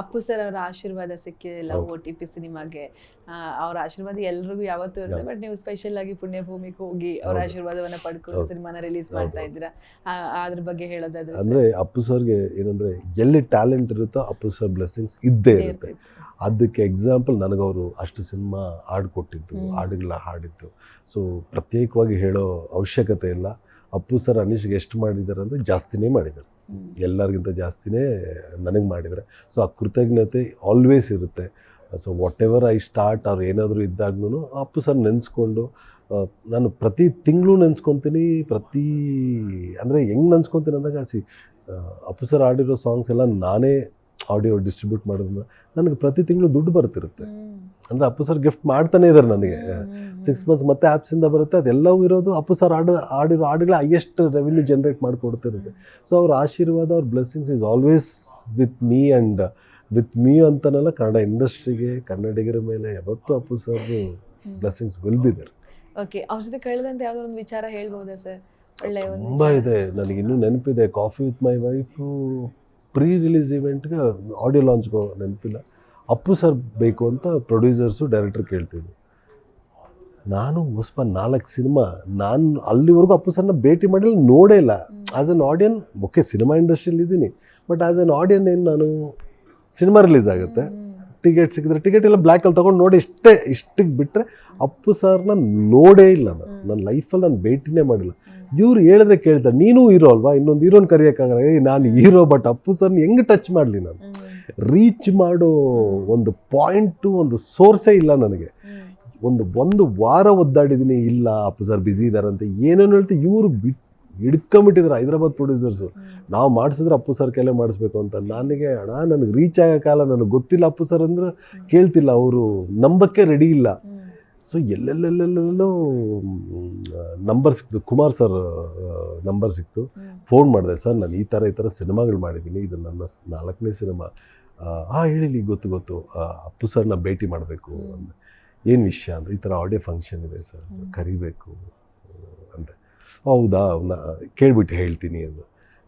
Appu sir ಅವರ ಆಶೀರ್ವಾದ ಸಿಕ್ಕಿಲ್ಲ. ಓ ಟಿ ಪಿ ಸಿನಿಮಾಗೆ. ಅವ್ರ ಆಶೀರ್ವಾದ ಎಲ್ರಿಗೂ ಯಾವತ್ತೂ ಇರುತ್ತೆ ಬಟ್ ನೀವು ಸ್ಪೆಷಲ್ ಆಗಿ ಪುಣ್ಯಭೂಮಿಗೆ ಹೋಗಿ ಅವ್ರ. ಆಶೀರ್ವಾದವನ್ನ ಪಡ್ಕೊಂಡು. ಸಿನಿಮಾನ ರಿಲೀಸ್ ಮಾಡ್ತಾ ಇದ್ದೀರಾ? ಅದ್ರ ಬಗ್ಗೆ ಹೇಳೋದಾದ್ರೆ ಅಂದ್ರೆ ಅಪ್ಪು ಸರ್ಗೆ ಏನಂದ್ರೆ ಎಲ್ಲಿ ಟ್ಯಾಲೆಂಟ್ ಇರುತ್ತೋ ಅಪ್ಪು ಸರ್ ಬ್ಲೆಸ್ಸಿಂಗ್ಸ್ ಇದ್ದೇ ಇರುತ್ತೆ. ಅದಕ್ಕೆ ಎಕ್ಸಾಂಪಲ್ ನನಗವರು ಅಷ್ಟು ಸಿನಿಮಾ ಹಾಡು ಕೊಟ್ಟಿದ್ದು ಹಾಡುಗಳನ್ನ ಹಾಡುಗಳ ಹಾಡಿದ್ದು. ಸೊ ಪ್ರತ್ಯೇಕವಾಗಿ ಹೇಳೋ ಅವಶ್ಯಕತೆ ಇಲ್ಲ. ಅಪ್ಪು ಸರ್ ಅನೀಶ್ಗೆ ಎಷ್ಟು ಮಾಡಿದ್ದಾರೆ ಅಂದರೆ ಜಾಸ್ತಿನೇ ಮಾಡಿದ್ದಾರೆ. ಎಲ್ಲರಿಗಿಂತ ಜಾಸ್ತಿನೇ ನನಗೆ ಮಾಡಿದರೆ. ಸೊ ಆ ಕೃತಜ್ಞತೆ ಆಲ್ವೇಸ್ ಇರುತ್ತೆ. So whatever I start ಅವ್ರು ಏನಾದರೂ ಇದ್ದಾಗ್ಲೂ ಅಪ್ಪು ಸರ್ ನೆನೆಸ್ಕೊಂಡು ನಾನು ಪ್ರತಿ ತಿಂಗಳು ನೆನೆಸ್ಕೊತೀನಿ, ಪ್ರತಿ, ಅಂದರೆ ಹೆಂಗೆ ನೆನೆಸ್ಕೊತೀನಿ ಅಂದಾಗ, ಸಿ ಅಪ್ಪು ಸರ್ ಆಡಿರೋ ಸಾಂಗ್ಸ್ ಎಲ್ಲ ನಾನೇ ಆಡಿಯೋ ಡಿಸ್ಟ್ರಿಬ್ಯೂಟ್ ಮಾಡೋದ್ರಿಂದ ನನಗೆ ಪ್ರತಿ ತಿಂಗಳು ದುಡ್ಡು ಬರ್ತಿರುತ್ತೆ. ಅಂದರೆ ಅಪ್ಪು ಸರ್ ಗಿಫ್ಟ್ ಮಾಡ್ತಾನೆ ಇದ್ದಾರೆ ನನಗೆ. ಸಿಕ್ಸ್ ಮಂತ್ಸ್ ಮತ್ತೆ ಆ್ಯಪ್ಸಿಂದ ಬರುತ್ತೆ ಅದೆಲ್ಲವೂ ಇರೋದು ಅಪ್ಪು ಸರ್ ಆಡ ಆಡಿರೋ ಹಾಡುಗಳ ಹೈಯೆಸ್ಟ್ ರೆವಿನ್ಯೂ ಜನ್ರೇಟ್ ಮಾಡಿಕೊಡ್ತಿರುತ್ತೆ ಸೊ ಅವ್ರ ಆಶೀರ್ವಾದ ಅವ್ರ blessings is always with me and with me ಅಂತನಲ್ಲ Kannada ಇಂಡಸ್ಟ್ರಿಗೆ ಕನ್ನಡಿಗರ ಮೇಲೆ ಯಾವತ್ತೂ Appu sir blessings will be there okay ಅವ್ರ ಜೊತೆ ಕೇಳಿದಂತೆ ಯಾವುದೋ ಒಂದು ವಿಚಾರ ಹೇಳ್ಬೋದಾ ಸರ್? ತುಂಬ ಇದೆ ನನಗಿನ್ನೂ ಇನ್ನೂ ನೆನಪಿದೆ coffee with my wife pre release ಇವೆಂಟ್ಗೆ audio ಲಾಂಚ್ಗೆ ನೆನಪಿಲ್ಲ. ಅಪ್ಪು ಸರ್ ಬೇಕು ಅಂತ ಪ್ರೊಡ್ಯೂಸರ್ಸು ಡೈರೆಕ್ಟ್ರ್ ಕೇಳ್ತಿದ್ರು. ನಾನು ಹೊಸಪ ನಾಲ್ಕು ಸಿನಿಮಾ ನಾನು ಅಲ್ಲಿವರೆಗೂ ಅಪ್ಪು ಸರ್ನ ಭೇಟಿ ಮಾಡಿಲ್ಲ ನೋಡೇ ಇಲ್ಲ. As an audience okay cinema ಇಂಡಸ್ಟ್ರಿಯಲ್ಲಿ ಇದ್ದೀನಿ. ಬಟ್ ಆ್ಯಸ್ ಅನ್ ಆಡಿಯನ್ ಏನು ನಾನು ಸಿನಿಮಾ ರಿಲೀಸ್ ಆಗುತ್ತೆ. ಟಿಕೆಟ್ ಸಿಕ್ಕಿದ್ರೆ ಟಿಕೆಟ್ ಎಲ್ಲ ಬ್ಲ್ಯಾಕಲ್ಲಿ ತೊಗೊಂಡು ನೋಡಿ ಇಷ್ಟೇ ಇಷ್ಟಕ್ಕೆ ಬಿಟ್ಟರೆ ಅಪ್ಪು ಸರ್ನ ನೋಡೇ ಇಲ್ಲ ನಾನು. ನನ್ನ ಲೈಫಲ್ಲಿ ನಾನು ಭೇಟಿನೇ ಮಾಡಿಲ್ಲ. ಇವ್ರು ಹೇಳಿದ್ರೆ ಕೇಳ್ತಾರೆ ನೀನು ಹೀರೋ ಅಲ್ವಾ? ಇನ್ನೊಂದು ಹೀರೋನ್ ಕರೆಯೋಕ್ಕಾಗಲ್ಲ. ಏ ನಾನು ಹೀರೋ ಬಟ್ ಅಪ್ಪು ಸರ್ನ ಹೆಂಗೆ ಟಚ್ ಮಾಡಲಿ ನಾನು? ರೀಚ್ ಮಾಡೋ ಒಂದು ಪಾಯಿಂಟು ಒಂದು ಸೋರ್ಸೇ ಇಲ್ಲ ನನಗೆ. ಒಂದು ಒಂದು ವಾರ ಒದ್ದಾಡಿದ್ದೀನಿ ಇಲ್ಲ ಅಪ್ಪು ಸರ್ ಬ್ಯುಸಿ ಇದ್ದಾರಂತೆ ಏನೇನು ಹೇಳ್ತೀವಿ ಇವರು ಬಿಟ್ ಹಿಡ್ಕೊಂಬಿಟ್ಟಿದ್ರು ಹೈದರಾಬಾದ್ ಪ್ರೊಡ್ಯೂಸರ್ಸು ನಾವು ಮಾಡಿಸಿದ್ರೆ ಅಪ್ಪು ಸರ್ ಕೈಲೇ ಮಾಡಿಸ್ಬೇಕು ಅಂತ. ನನಗೆ ಅಣ್ಣ ನನಗೆ ರೀಚ್ ಆಗೋ ಕಾಲ ನನಗೆ ಗೊತ್ತಿಲ್ಲ ಅಪ್ಪು ಸರ್ ಅಂದ್ರೆ ಕೇಳ್ತಿಲ್ಲ ಅವರು. ನಂಬಕ್ಕೆ ರೆಡಿ ಇಲ್ಲ. ಸೊ ಎಲ್ಲೆಲ್ಲೆಲ್ಲೆಲ್ಲೆಲ್ಲೋ ನಂಬರ್ ಸಿಕ್ತು ಕುಮಾರ್ ಸರ್ ನಂಬರ್ ಸಿಕ್ತು ಫೋನ್ ಮಾಡಿದೆ ಸರ್ ನಾನು ಈ ಥರ ಈ ಥರ ಸಿನಿಮಾಗಳು ಮಾಡಿದ್ದೀನಿ. ಇದು ನನ್ನ ನಾಲ್ಕನೇ ಸಿನಿಮಾ. ಹಾಂ ಹೇಳಿ ಗೊತ್ತು ಗೊತ್ತು. ಆ, ಅಪ್ಪು ಸರ್ನ ಭೇಟಿ ಮಾಡಬೇಕು ಅಂದರೆ ಅಂದೆ. ಏನು ವಿಷಯ ಅಂದರೆ ಈ ಥರ ಆಡಿಯೋ ಫಂಕ್ಷನ್ ಇದೆ ಸರ್ ಕರಿಬೇಕು ಅಂದೆ. ಹೌದಾ? ನಾ ಕೇಳ್ಬಿಟ್ಟು ಹೇಳ್ತೀನಿ ಅಂದು.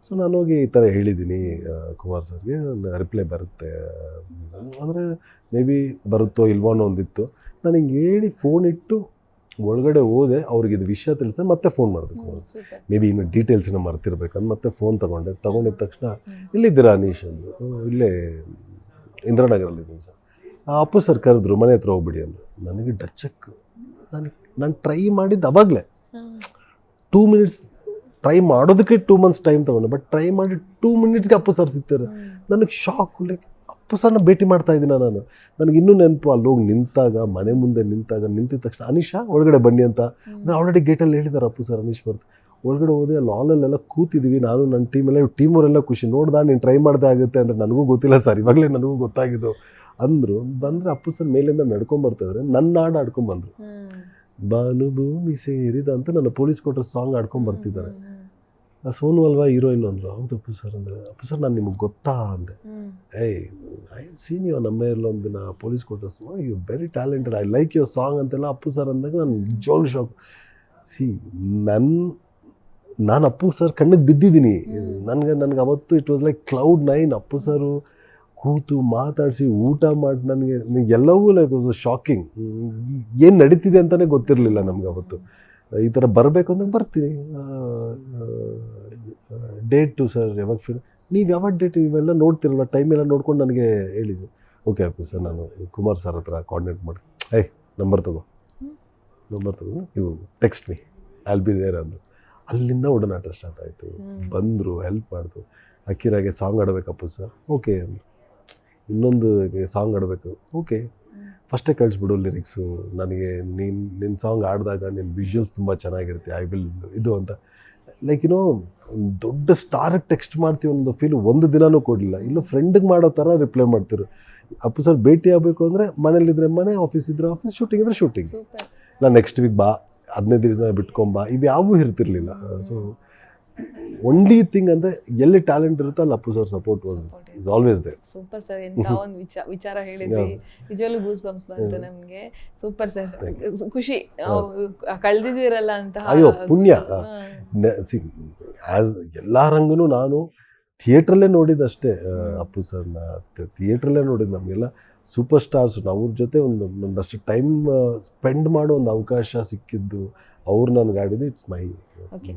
ಸೊ ನಾನು ಹೋಗಿ ಈ ಥರ ಹೇಳಿದ್ದೀನಿ ಆ, ಕುಮಾರ್ ಸರ್ಗೆ ರಿಪ್ಲೈ ಬರುತ್ತೆ. ಅಂದರೆ ಮೇ ಬಿ ಬರುತ್ತೋ ಇಲ್ವೋ ಅನ್ನೋ ಒಂದಿತ್ತು. ನಾನು ಹಿಂಗೆ ಹೇಳಿ ಫೋನ್ ಇಟ್ಟು ಒಳಗಡೆ ಹೋದೆ ಅವ್ರಿಗೆ ಇದು ವಿಷಯ ತಿಳಿಸಿದೆ ಮತ್ತೆ ಫೋನ್ ಮಾಡಬೇಕು. ಮೇ ಬಿ ಇನ್ನು ಡೀಟೇಲ್ಸ್ನ ಮರ್ತಿರ್ಬೇಕಂದು ಮತ್ತೆ ಫೋನ್ ತಗೊಂಡೆ. ತಗೊಂಡಿದ್ದ ತಕ್ಷಣ. ಇಲ್ಲಿದ್ದೀರಾ ಅನೀಶ್ ಅಂದರು. "ಹ್ಮ್, ಇಲ್ಲೇ ಇಂದಿರಾನಗರಲ್ಲಿದ್ದೀನಿ ಸರ್. ಆ, ಅಪ್ಪು ಸರ್ ಕರೆದ್ರು ಮನೆ ಹತ್ರ ಹೋಗ್ಬಿಡಿ ಅಂದರು. ನನಗೆ ಡಚ್ಚಕ್ ನಾನು ನಾನು ಟ್ರೈ ಮಾಡಿದ್ದು ಅವಾಗಲೇ. ಟೂ ಮಿನಿಟ್ಸ್ ಟ್ರೈ ಮಾಡೋದಕ್ಕೆ ಟೂ ಮಂತ್ಸ್ ಟೈಮ್ ತೊಗೊಂಡೆ ಬಟ್ ಟ್ರೈ ಮಾಡಿ ಟೂ ಮಿನಿಟ್ಸ್ಗೆ ಅಪ್ಪು ಸರ್ ಸಿಗ್ತಾರೆ. ನನಗೆ ಶಾಕ್ ಲೈಕ್ ಅಪ್ಪು ಸಣ್ಣ ಭೇಟಿ ಮಾಡ್ತಾ ಇದ್ದೀನಿ ನಾನು? ನನಗೆ ಇನ್ನೂ ನೆನಪು ಅಲ್ಲಿ ಹೋಗಿ ನಿಂತಾಗ ಮನೆ ಮುಂದೆ ನಿಂತಾಗ ನಿಂತಿದ ತಕ್ಷಣ ಅನೀಶಾ ಒಳಗಡೆ ಬನ್ನಿ ಅಂತ. ನಾನು ಆಲ್ರೆಡಿ ಗೇಟಲ್ಲಿ ಹೇಳಿದ್ದಾರೆ ಅಪ್ಪು ಸರ್ ಅನೀಶ್ ಬರ್ತು ಒಳಗಡೆ ಹೋದೆ ಅಲ್ಲಿ ಹಾಲಲ್ಲೆಲ್ಲ ಕೂತಿದ್ದೀವಿ ನಾನು ನನ್ನ ಟೀಮೆಲ್ಲ ಟೀಮವರೆಲ್ಲ ಖುಷಿ. ನೋಡ್ದಾ ನೀನು ಟ್ರೈ ಮಾಡ್ದೆ ಆಗುತ್ತೆ ಅಂದರೆ ನನಗೂ ಗೊತ್ತಿಲ್ಲ ಸರ್ ಇವಾಗಲೇ ನನಗೂ ಗೊತ್ತಾಗಿದ್ದು. ಅಂದರು ಬಂದರೆ ಅಪ್ಪು ಸರ್ ಮೇಲಿಂದ ನಡ್ಕೊಂಬರ್ತಿದ್ರೆ ನನ್ನ ಹಾಡು ಆಡ್ಕೊಂಬಂದರು. ಬಾನು ಭೂಮಿ ಸೇರಿದ ಅಂತ ನನ್ನ ಪೊಲೀಸ್ ಕೊಟ್ಟ ಸಾಂಗ್ ಆಡ್ಕೊಂಡು ಬರ್ತಿದ್ದಾರೆ. ಸೋನು ಅಲ್ವಾ ಹೀರೋಯಿನ್ ಅಂದರು. ಹೌದು ಅಪ್ಪು ಸರ್ ಅಂದರೆ ಅಪ್ಪು ಸರ್ ನಾನು ನಿಮಗೆ ಗೊತ್ತಾ ಅಂದೆ. ಏಯ್ ಐ ಸೀನ್ ಯು ನಮ್ಮ ಒಂದು ದಿನ police quarters you very talented I like your song ಅಂತೆಲ್ಲ ಅಪ್ಪು ಸರ್ ಅಂದಾಗ ನಾನು ಜೋಲ್ ಶಾಕ್ ಸಿ ನನ್ನ ನಾನು ಅಪ್ಪು ಸರ್ ಕಣ್ಣಿಗೆ ಬಿದ್ದಿದ್ದೀನಿ. ನನಗೆ ನನಗೆ ಅವತ್ತು it was like cloud nine Appu sir ಕೂತು ಮಾತಾಡಿಸಿ ಊಟ ಮಾಡಿ ನನಗೆ ಎಲ್ಲವೂ ಲೈಕ್ ವಾಸ್ ಶಾಕಿಂಗ್ ಏನು ನಡೀತಿದೆ ಅಂತಲೇ ಗೊತ್ತಿರಲಿಲ್ಲ ನಮ್ಗೆ ಅವತ್ತು. ಈ ಥರ ಬರಬೇಕು ಅಂದಾಗ ಬರ್ತೀನಿ ಡೇಟು ಸರ್ ಯಾವಾಗ ಫಿಲ್ ನೀವು ಯಾವಾಗ ಡೇಟ್ ಇವೆಲ್ಲ ನೋಡ್ತಿರಲ್ಲ ಟೈಮ್ ಎಲ್ಲ ನೋಡ್ಕೊಂಡು ನನಗೆ ಹೇಳಿ ಓಕೆ ಓಕೆ ಅಪ್ಪು ಸರ್ ನಾನು ಕುಮಾರ್ ಸರ್ ಹತ್ರ ಕೋಆರ್ಡಿನೇಟ್ ಮಾಡಿ ಏಯ್ ನಂಬರ್ ತಗೋ. ನಂಬರ್ ತಗೋ. ನೀವು text me I'll be there ಅಂದರು. ಅಲ್ಲಿಂದ ಒಡನಾಟ ಸ್ಟಾರ್ಟ್ ಆಯಿತು. ಬಂದರು ಹೆಲ್ಪ್ ಮಾಡಿದ್ರು ಅಕ್ಕಿರಾಗೆ ಸಾಂಗ್ ಆಡಬೇಕಪ್ಪ ಸರ್ ಓಕೆ ಅಂದರು. ಇನ್ನೊಂದು ಸಾಂಗ್ ಆಡಬೇಕು ಓಕೆ. ಫಸ್ಟೇ ಕಳಿಸ್ಬಿಡು ಲಿರಿಕ್ಸು. ನನಗೆ ನಿನ್ನ ನಿನ್ನ ಸಾಂಗ್ ಆಡಿದಾಗ ನಿನ್ನ ವಿಷುವಲ್ಸ್ ತುಂಬ ಚೆನ್ನಾಗಿರುತ್ತೆ. ಐ ವಿಲ್ ಇದು ಅಂತ. ಲೈಕ್ ಏನೋ ಒಂದು ದೊಡ್ಡ ಸ್ಟಾರಿಗೆ ಟೆಕ್ಸ್ಟ್ ಮಾಡ್ತೀವಿ ಒಂದು ಫೀಲ್ ಒಂದು ದಿನವೂ ಕೊಡಲಿಲ್ಲ. ಇಲ್ಲ ಫ್ರೆಂಡಿಗೆ ಮಾಡೋ ಥರ ರಿಪ್ಲೈ ಮಾಡ್ತಿರು. ಅಪ್ಪು ಸರ್ ಭೇಟಿ ಆಗಬೇಕು ಅಂದರೆ ಮನೇಲಿದ್ರೆ ಮನೆ ಆಫೀಸ್ ಇದ್ರೆ ಆಫೀಸ್ ಶೂಟಿಂಗ್ ಇದ್ರೆ ಶೂಟಿಂಗ್. ನಾನು ನೆಕ್ಸ್ಟ್ ವೀಕ್ ಬಾ ಹದಿನೈದು ದಿನ ಬಿಟ್ಕೊಂಬಾ ಇವು ಯಾವೂ ಇರ್ತಿರ್ಲಿಲ್ಲ. ಸೊ ಒನ್ಲಿ ಥಿಂಗ್ ಅಂದ್ರೆ ಎಲ್ಲಿ ಟ್ಯಾಲೆಂಟ್ ಇರುತ್ತೋ ಅಲ್ಲಿ Appu sir support was is always there super sir ಎಂತ ಒಂದು ವಿಚಾರ ವಿಚಾರ ಹೇಳಿದ್ರಿ. ನಿಜವಾಗ್ಲೂ ಗೂಸ್ ಬಂಪ್ಸ್ ಬಂತು ನಮಗೆ. ಸೂಪರ್ ಸರ್ ಖುಷಿ. ಕಳ್ದಿದ್ದೀರಲ್ಲ ಅಂತ ಅಯ್ಯೋ, ಪುಣ್ಯ. ಆಸ್ ಎಲ್ಲ ರಂಗನೂ ನಾನು ಥಿಯೇಟ್ರಲ್ಲೇ ನೋಡಿದಷ್ಟೇ. ಅಪ್ಪು ಸರ್ನ ಥಿಯೇಟ್ರಲ್ಲೇ ನೋಡಿದ್ದು ನಮಗೆಲ್ಲ ಸೂಪರ್ ಸ್ಟಾರ್ಸ್ ಅವ್ರ ಜೊತೆ ಒಂದು ಒಂದಷ್ಟು ಟೈಮ್ ಸ್ಪೆಂಡ್ ಮಾಡೋ ಒಂದು ಅವಕಾಶ ಸಿಕ್ಕಿದ್ದು ಅವ್ರು ನನಗೆ ಆಡಿದ್ದು ಇಟ್ಸ್ ಮೈ Okay.